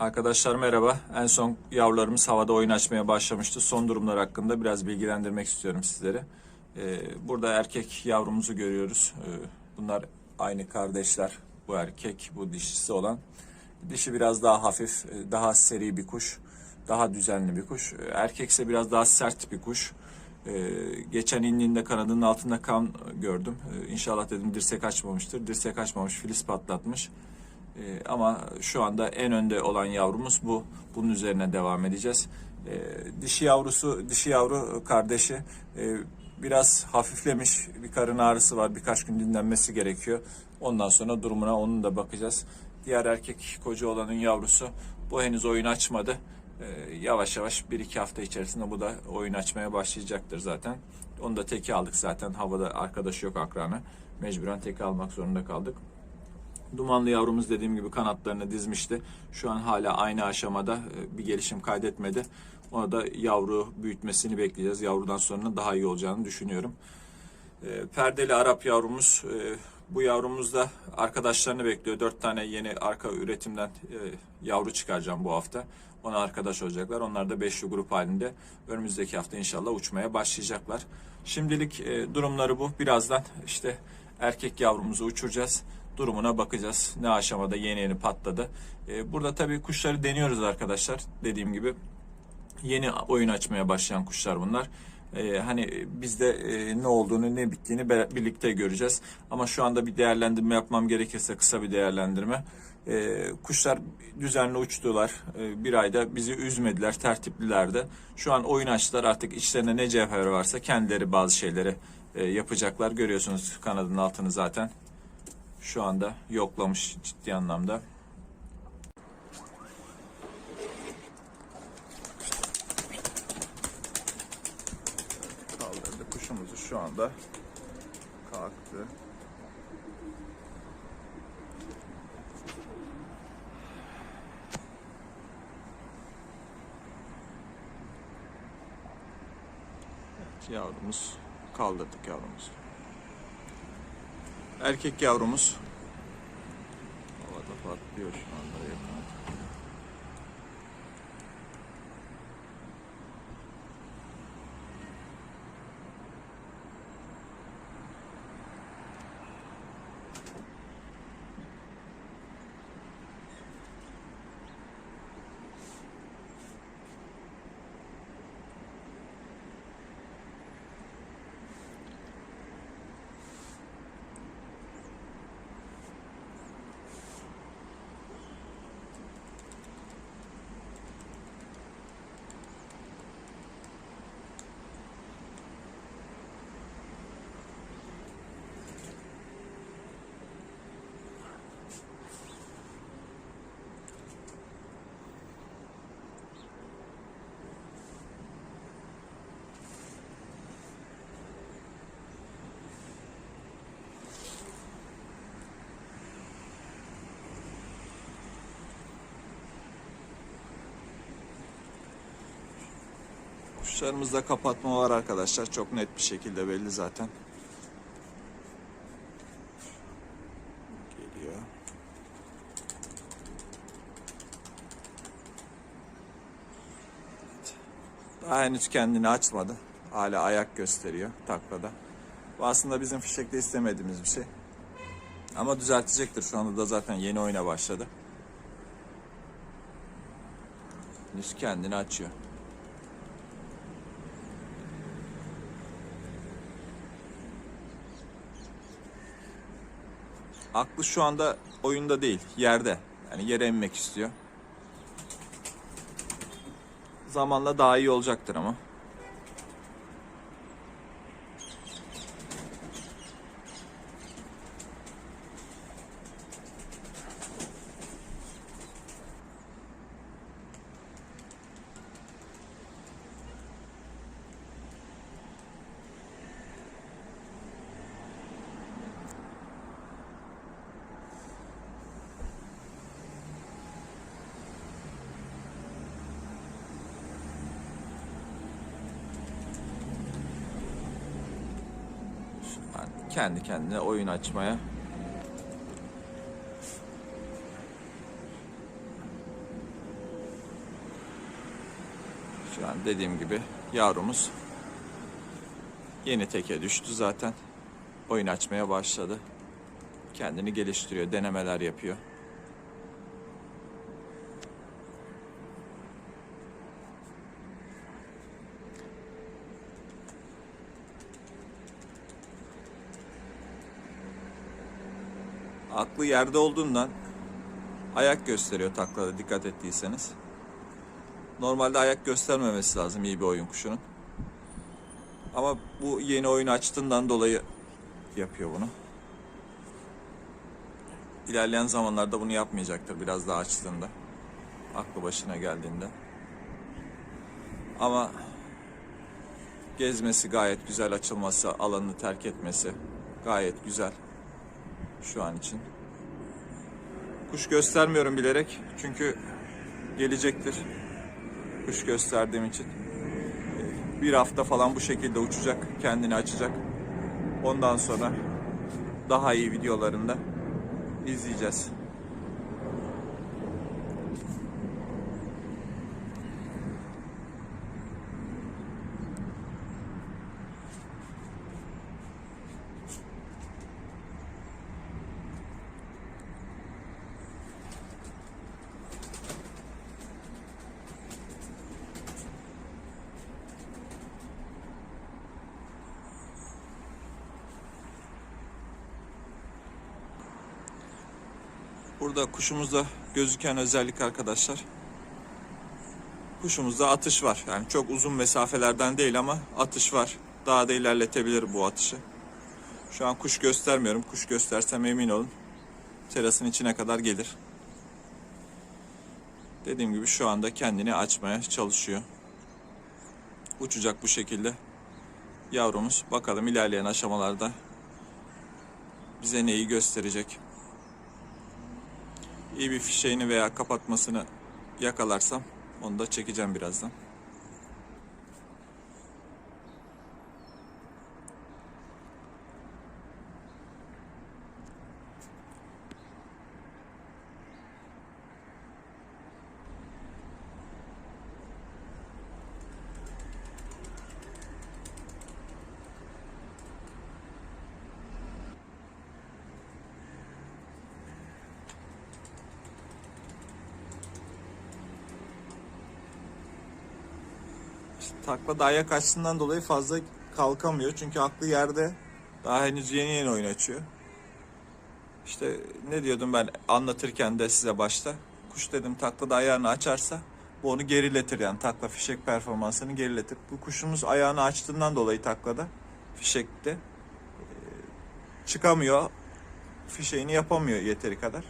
Arkadaşlar merhaba. En son yavrularımız havada oyun açmaya başlamıştı. Son durumlar hakkında biraz bilgilendirmek istiyorum sizleri. Ee, burada erkek yavrumuzu görüyoruz. Ee, bunlar aynı kardeşler. Bu erkek, bu dişisi olan. Dişi biraz daha hafif, e, daha seri bir kuş. Daha düzenli bir kuş. Ee, Erkek ise biraz daha sert bir kuş. Ee, geçen indiğinde kanadının altında kan gördüm. Ee, İnşallah dedim dirsek açmamıştır. Dirsek açmamış, filiz patlatmış. Ee, ama şu anda en önde olan yavrumuz bu. Bunun üzerine devam edeceğiz. Ee, dişi yavrusu, dişi yavru kardeşi e, biraz hafiflemiş. Bir karın ağrısı var. Birkaç gün dinlenmesi gerekiyor. Ondan sonra durumuna onun da bakacağız. Diğer erkek koca olanın yavrusu bu henüz oyun açmadı. Ee, yavaş yavaş bir iki hafta içerisinde bu da oyun açmaya başlayacaktır zaten. Onu da teki aldık zaten. Havada arkadaşı yok akranı. Mecburen teki almak zorunda kaldık. Dumanlı yavrumuz dediğim gibi kanatlarını dizmişti. Şu an hala aynı aşamada e, bir gelişim kaydetmedi. Ona da yavru büyütmesini bekleyeceğiz. Yavrudan sonra daha iyi olacağını düşünüyorum. E, Perdeli Arap yavrumuz e, bu yavrumuz da arkadaşlarını bekliyor. Dört tane yeni arka üretimden e, yavru çıkaracağım bu hafta. Ona arkadaş olacaklar. Onlar da beşli grup halinde önümüzdeki hafta inşallah uçmaya başlayacaklar. Şimdilik e, durumları bu. Birazdan işte erkek yavrumuzu uçuracağız. Durumuna bakacağız. Ne aşamada yeni yeni patladı. E, burada tabii kuşları deniyoruz arkadaşlar. Dediğim gibi yeni oyun açmaya başlayan kuşlar bunlar. Ee, hani bizde e, ne olduğunu ne bittiğini birlikte göreceğiz. Ama şu anda bir değerlendirme yapmam gerekirse kısa bir değerlendirme. Ee, kuşlar düzenli uçtular. Ee, bir ayda bizi üzmediler, tertiplilerdi. Şu an oyun açtılar artık içlerinde ne cevher varsa kendileri bazı şeyleri e, yapacaklar. Görüyorsunuz kanadın altını zaten. Şu anda yoklamış ciddi anlamda. kaldırdı. Kuşumuzu şu anda kalktı. Yavrumuz kaldırdık yavrumuzu. Erkek yavrumuz. Havada patlıyor şu anda yakın. Kuşlarımızda kapatma var arkadaşlar. Çok net bir şekilde belli zaten. Geliyor. Daha henüz kendini açmadı. Hala ayak gösteriyor taklada. Bu aslında bizim fişekte istemediğimiz bir şey. Ama düzeltecektir. Şu anda da zaten yeni oyuna başladı. Henüz kendini açıyor. Aklı şu anda oyunda değil, yerde. Yani yere inmek istiyor. Zamanla daha iyi olacaktır ama. kendi kendine oyun açmaya Şu an dediğim gibi yavrumuz yeni teke düştü zaten. Oyun açmaya başladı. Kendini geliştiriyor, denemeler yapıyor. Aklı yerde olduğundan ayak gösteriyor taklada dikkat ettiyseniz. Normalde ayak göstermemesi lazım iyi bir oyun kuşunun. Ama bu yeni oyunu açtığından dolayı yapıyor bunu. İlerleyen zamanlarda bunu yapmayacaktır biraz daha açtığında. Aklı başına geldiğinde. Ama gezmesi gayet güzel, açılması, alanını terk etmesi gayet güzel şu an için. Kuş göstermiyorum bilerek çünkü gelecektir. Kuş gösterdiğim için. Bir hafta falan bu şekilde uçacak, kendini açacak. Ondan sonra daha iyi videolarında izleyeceğiz. Burada kuşumuzda gözüken özellik arkadaşlar. Kuşumuzda atış var. Yani çok uzun mesafelerden değil ama atış var. Daha da ilerletebilir bu atışı. Şu an kuş göstermiyorum. Kuş göstersem emin olun. Terasın içine kadar gelir. Dediğim gibi şu anda kendini açmaya çalışıyor. Uçacak bu şekilde. Yavrumuz bakalım ilerleyen aşamalarda bize neyi gösterecek iyi bir fişeğini veya kapatmasını yakalarsam onu da çekeceğim birazdan. Taklada ayak açtığından dolayı fazla kalkamıyor. Çünkü aklı yerde daha henüz yeni yeni oyun açıyor. İşte ne diyordum ben anlatırken de size başta. Kuş dedim taklada ayağını açarsa bu onu geriletir yani takla fişek performansını geriletir. Bu kuşumuz ayağını açtığından dolayı taklada fişekte e, çıkamıyor. Fişeğini yapamıyor yeteri kadar.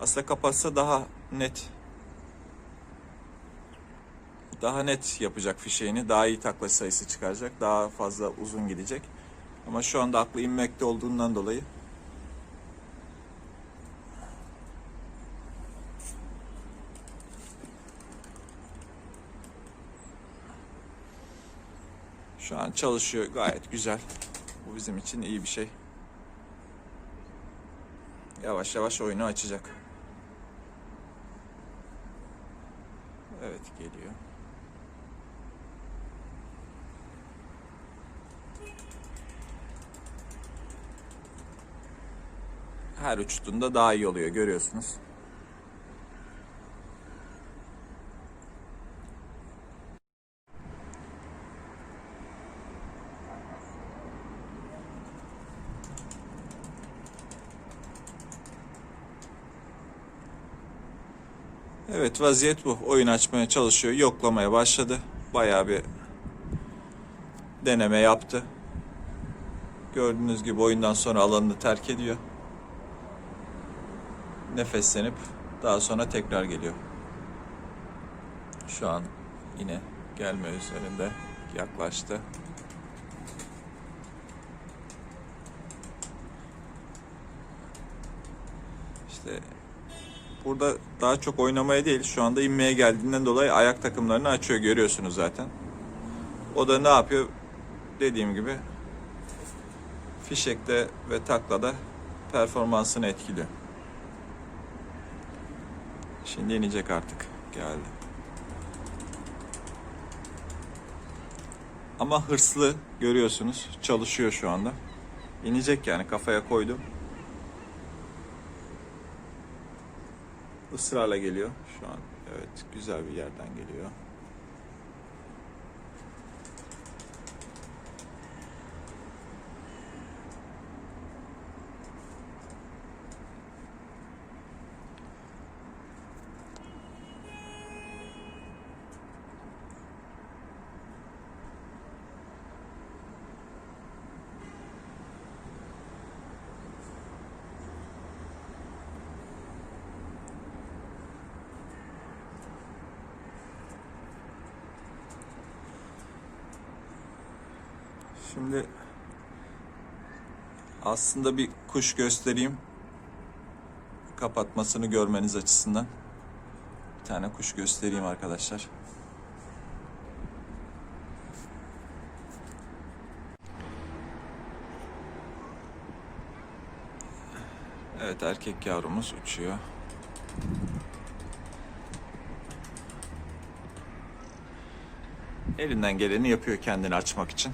Aslında kapatsa daha net daha net yapacak fişeğini, daha iyi takla sayısı çıkaracak, daha fazla uzun gidecek. Ama şu anda aklı inmekte olduğundan dolayı şu an çalışıyor gayet güzel. Bu bizim için iyi bir şey. Yavaş yavaş oyunu açacak. Evet geliyor. Her uçtuğunda daha iyi oluyor görüyorsunuz. Evet vaziyet bu. Oyun açmaya çalışıyor. Yoklamaya başladı. Bayağı bir deneme yaptı. Gördüğünüz gibi oyundan sonra alanını terk ediyor. Nefeslenip daha sonra tekrar geliyor. Şu an yine gelme üzerinde yaklaştı. İşte burada daha çok oynamaya değil şu anda inmeye geldiğinden dolayı ayak takımlarını açıyor görüyorsunuz zaten. O da ne yapıyor? Dediğim gibi fişekte ve taklada performansını etkiliyor. Şimdi inecek artık. Geldi. Ama hırslı görüyorsunuz. Çalışıyor şu anda. İnecek yani kafaya koydum. Israrla geliyor şu an. Evet güzel bir yerden geliyor. Şimdi aslında bir kuş göstereyim. Kapatmasını görmeniz açısından. Bir tane kuş göstereyim arkadaşlar. Evet erkek yavrumuz uçuyor. Elinden geleni yapıyor kendini açmak için.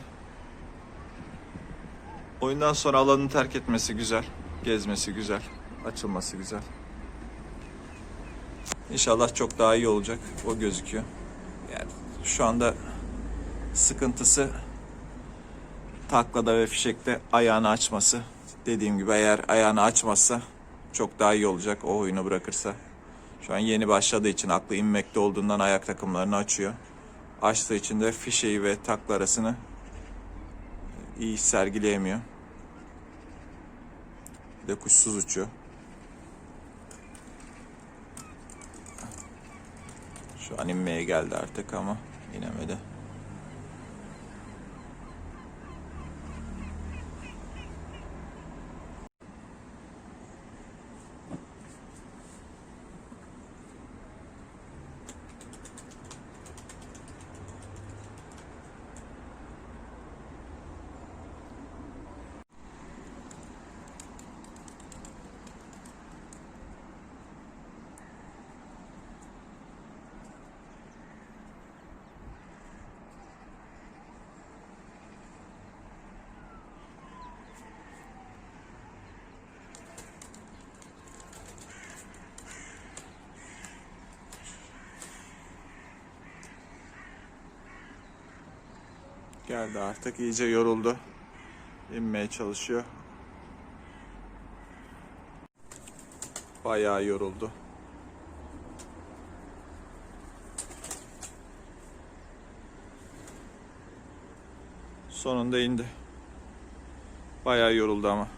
Oyundan sonra alanını terk etmesi güzel. Gezmesi güzel. Açılması güzel. İnşallah çok daha iyi olacak. O gözüküyor. Yani şu anda sıkıntısı taklada ve fişekte ayağını açması. Dediğim gibi eğer ayağını açmazsa çok daha iyi olacak o oyunu bırakırsa. Şu an yeni başladığı için aklı inmekte olduğundan ayak takımlarını açıyor. Açtığı için de fişeği ve takla arasını iyi sergileyemiyor. Bir de kuşsuz uçuyor. Şu an inmeye geldi artık ama inemedi. Geldi artık iyice yoruldu. İnmeye çalışıyor. Bayağı yoruldu. Sonunda indi. Bayağı yoruldu ama.